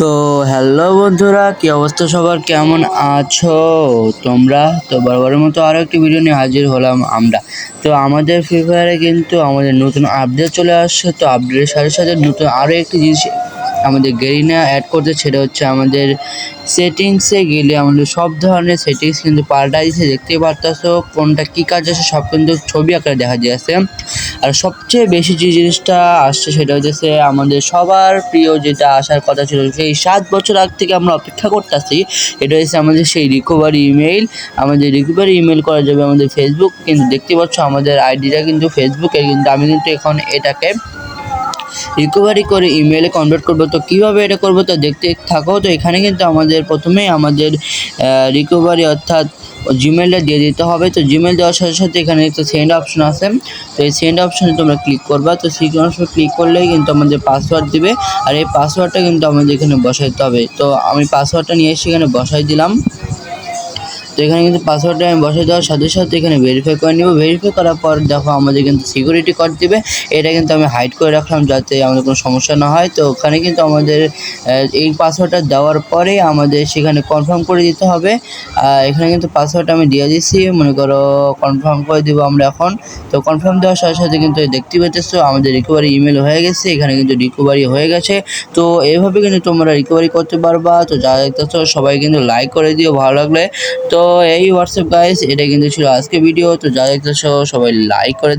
তো হ্যালো বন্ধুরা, কি অবস্থা সবার? কেমন আছো? তোমরা? তো বরাবরের মতো আরও একটি ভিডিও নিয়ে হাজির হলাম আমরা। তো আমাদের ফ্রি ফায়ারে কিন্তু আমাদের নতুন আপডেট চলে আসছে। তো আপডেটের সাথে সাথে নতুন আরও একটি জিনিস আমাদের গেরিনা অ্যাড করতে সেটা হচ্ছে আমাদের সেটিংসে গেলে আমাদের সব ধরনের সেটিংস কিন্তু পাল্টাই দিচ্ছে দেখতেই পারতেছো কোনটা কী কাজ আছে, সব কিন্তু ছবি আকারে দেখা যাচ্ছে। আর সবচেয়ে বেশি যে জিনিসটা আসছে, সেটা হচ্ছে আমাদের সবার প্রিয় যেটা আসার কথা ছিল সেই সাত বছর আগ থেকে আমরা অপেক্ষা করতেছি, এটা হচ্ছে আমাদের সেই রিকভারি ইমেল আমাদের রিকভারি ইমেল করা যাবে আমাদের ফেসবুক কিন্তু দেখতে পাচ্ছ আমাদের আইডিটা কিন্তু ফেসবুকে কিন্তু আমি কিন্তু এখন এটাকে রিকভারি করে ইমেলে কনভার্ট করব। তো কীভাবে এটা করব তো দেখতে থাকো। তো এখানে কিন্তু আমাদের প্রথমেই আমাদের রিকভারি অর্থাৎ জিমেলটা দিয়ে দিতে হবে। তো জিমেল দেওয়ার সাথে সাথে এখানে একটা সেন্ড অপশন আছে। তো এই সেন্ড অপশনে তোমরা ক্লিক করবা। তো সেই অপশনে ক্লিক করলেই কিন্তু আমাদের পাসওয়ার্ড দিবে। আর এই পাসওয়ার্ডটা কিন্তু আমাদের এখানে বসাইতে হবে। তো আমি পাসওয়ার্ডটা নিয়ে এসে এখানে বসাই দিলাম। এখানে কিন্তু পাসওয়ার্ডটা আমি বসে দেওয়ার সাথে সাথে এখানে ভেরিফাই করে নিব। ভেরিফাই করার পর দেখো আমাদের কিন্তু সিকিউরিটি কোড দিবে। এটা কিন্তু আমি হাইড করে রাখলাম যাতে আমাদের কোনো সমস্যা না হয়। তো ওখানে কিন্তু আমাদের এই পাসওয়ার্ডটা দেওয়ার পরে আমাদের সেখানে কনফার্ম করে দিতে হবে। এখানে কিন্তু পাসওয়ার্ডটা আমি দিয়ে দিচ্ছি মনে করো কনফার্ম করে দিব আমরা এখন। তো কনফার্ম দেওয়ার সাথে সাথে কিন্তু দেখতে পেতেছো আমাদের রিকভারি ইমেল হয়ে গেছে। এখানে কিন্তু রিকভারি হয়ে গেছে। তো এইভাবে কিন্তু তোমরা রিকভারি করতে পারবা। তো যা দেখতেছো সবাই কিন্তু লাইক করে দিও, ভালো লাগলে। তো এই হোয়াটসঅ্যাপ গাইস এটা কিন্তু ছিল আজকে ভিডিও। তো যা দেখতেছো সবাই লাইক করে